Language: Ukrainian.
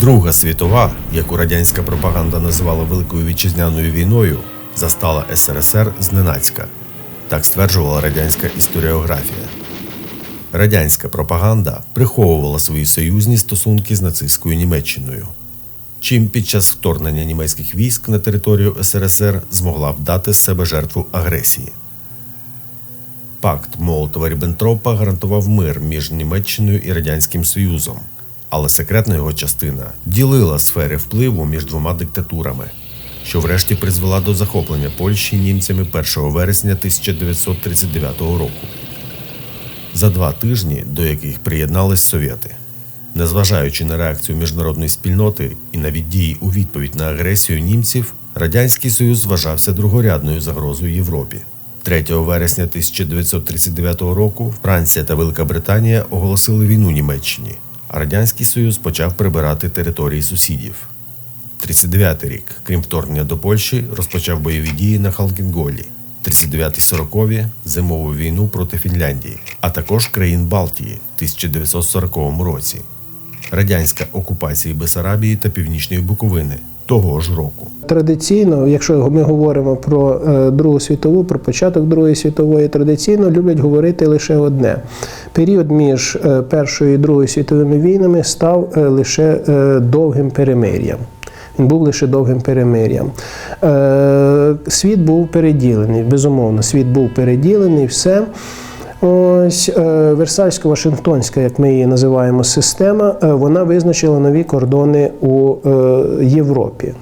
Друга світова, яку радянська пропаганда називала Великою вітчизняною війною, застала СРСР зненацька. Так стверджувала радянська історіографія. Радянська пропаганда приховувала свої союзні стосунки з нацистською Німеччиною, чим під час вторгнення німецьких військ на територію СРСР змогла вдати з себе жертву агресії. Пакт Молотова-Ріббентропа гарантував мир між Німеччиною і Радянським Союзом, але секретна його частина ділила сфери впливу між двома диктатурами, що врешті призвела до захоплення Польщі німцями 1 вересня 1939 року. За два тижні до яких приєднались совєти. Незважаючи на реакцію міжнародної спільноти і навіть дії у відповідь на агресію німців, Радянський Союз вважався другорядною загрозою Європі. 3 вересня 1939 року Франція та Велика Британія оголосили війну Німеччині, а Радянський Союз почав прибирати території сусідів. 39-й рік, крім вторгнення до Польщі, розпочав бойові дії на Халкінголі. 39-40 зимову війну проти Фінляндії, а також країн Балтії в 1940 році. Радянська окупація Бесарабії та Північної Буковини того ж року. Традиційно, якщо ми говоримо про е, Другу світову, про початок Другої світової, традиційно люблять говорити лише одне: період між е, Першою і Другою світовими війнами став е, лише е, довгим перемир'ям. Він був лише довгим перемир'ям. Світ був переділений, безумовно, світ був переділений, все. Ось Версальсько-Вашингтонська, як ми її називаємо, система, вона визначила нові кордони у Європі.